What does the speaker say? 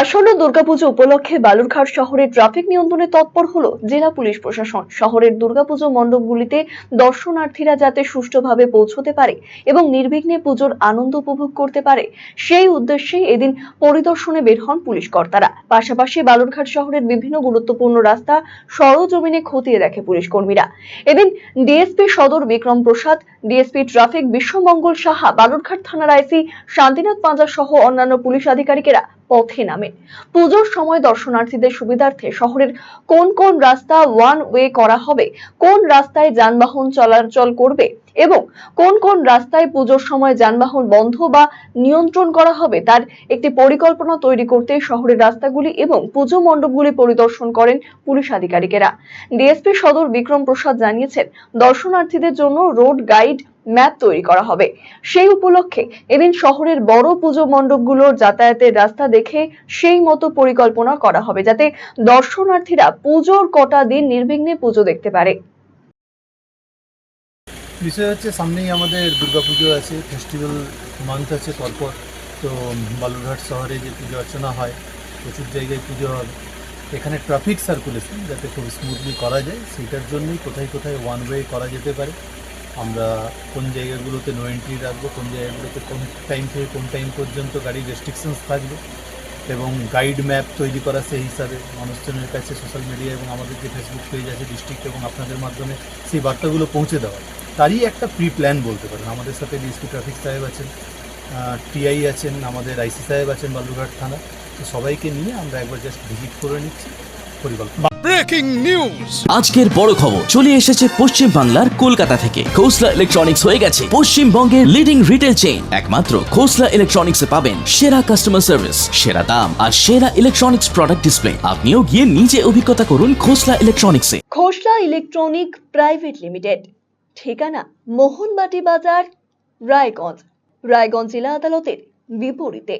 আসন্ন দুর্গাপুজো উপলক্ষে বালুরঘাট শহরে ট্রাফিক নিয়ন্ত্রণে তৎপর হলো জেলা পুলিশ প্রশাসন। শহরের দুর্গাপুজো মণ্ডপগুলিতে দর্শনার্থীরা যাতে সুষ্ঠুভাবে পৌঁছতে পারে এবং নির্বিঘ্নে পুজোর আনন্দ উপভোগ করতে পারে, সেই উদ্দেশ্যে এদিন পরিদর্শনে বের হন পুলিশ কর্তারা। পাশাপাশি বালুরঘাট শহরের বিভিন্ন গুরুত্বপূর্ণ রাস্তা সরজমিনে খতিয়ে দেখে পুলিশ কর্মীরা। এদিন ডিএসপি সদর বিক্রম প্রসাদ, ডিএসপি ট্রাফিক বিশ্বমঙ্গল সাহা, বালুরঘাট থানার আইসি শান্তিনাথ পাঁজা সহ অন্যান্য পুলিশ আধিকারিকেরা পথে নামে। পুজোর সময় দর্শনার্থীদের সুবিধার্থে শহরের কোন কোন রাস্তা ওয়ান ওয়ে করা হবে, কোন রাস্তায় যানবাহন চলাচল করবে এবং কোন কোন রাস্তায় পুজোর সময় যানবাহন বন্ধ বা নিয়ন্ত্রণ করা হবে তার একটি পরিকল্পনা তৈরি করতে শহরের রাস্তাগুলি এবং পুজো মণ্ডপগুলি পরিদর্শন করেন পুলিশ আধিকারিকেরা। ডিএসপি সদর বিক্রম প্রসাদ জানিয়েছেন, দর্শনার্থীদের জন্য রোড গাইড ম্যাপ তৈরি করা হবে। সেই উপলক্ষে এদিন শহরের বড় পুজো মণ্ডপগুলোর যাতায়াতের রাস্তা দেখে সেই মতো পরিকল্পনা করা হবে যাতে দর্শনার্থীরা পুজোর কটা দিন নির্বিঘ্নে পুজো দেখতে পারে। বিষয় হচ্ছে সামনেই আমাদের দুর্গাপুজো আছে ফেস্টিভ্যাল মান্থ আছে পরপর। তো বালুরঘাট শহরে যে পুজো অর্চনা হয়, প্রচুর জায়গায় পুজো হবে এখানে ট্রাফিক সার্কুলেশন যাতে খুব স্মুথলি করা যায় সেটার জন্যই কোথায় কোথায় ওয়ান ওয়ে করা যেতে পারে। আমরা কোন জায়গাগুলোতে নো এন্ট্রি রাখব, কোন জায়গাগুলোতে কোন টাইম থেকে কোন টাইম পর্যন্ত গাড়ির রেস্ট্রিকশনস থাকবে এবং গাইড ম্যাপ তৈরি করা সেই হিসাবে মানুষজনের কাছে সোশ্যাল মিডিয়া এবং আমাদের যে ফেসবুক পেজ আছে ডিস্ট্রিক্ট এবং আপনাদের মাধ্যমে সেই বার্তাগুলো পৌঁছে দেওয়া। তারই একটা প্রি প্ল্যান বলতে পারেন। আমাদের সাথে ডিএসপি ট্রাফিক সাহেব আছেন টিআই আছেন, আমাদের আইসি সাহেব আছেন, বালুরঘাট থানা তো সবাইকে নিয়ে আমরা একবার জাস্ট ভিজিট করে নিচ্ছি, পরিকল্পনা। ব্রেকিং নিউজ আজকের বড় খবর চলে এসেছে পশ্চিম বাংলার কলকাতা থেকে। খোসলা ইলেকট্রনিক্স হয়ে গেছে। পশ্চিমবঙ্গের লিডিং রিটেল চেইন একমাত্র খোসলা ইলেকট্রনিক্স এ পাবেন সেরা কাস্টমার সার্ভিস সেরা দাম আর সেরা ইলেকট্রনিক্স প্রোডাক্ট ডিসপ্লে আপনিও গিয়ে নিজে অভিজ্ঞতা করুন খোসলা ইলেকট্রনিক্সে খোসলা ইলেকট্রনিক প্রাইভেট লিমিটেড ঠিকানা মোহনবাটি বাজার রায়গঞ্জ। রায়গঞ্জ জেলা আদালতের বিপরীতে।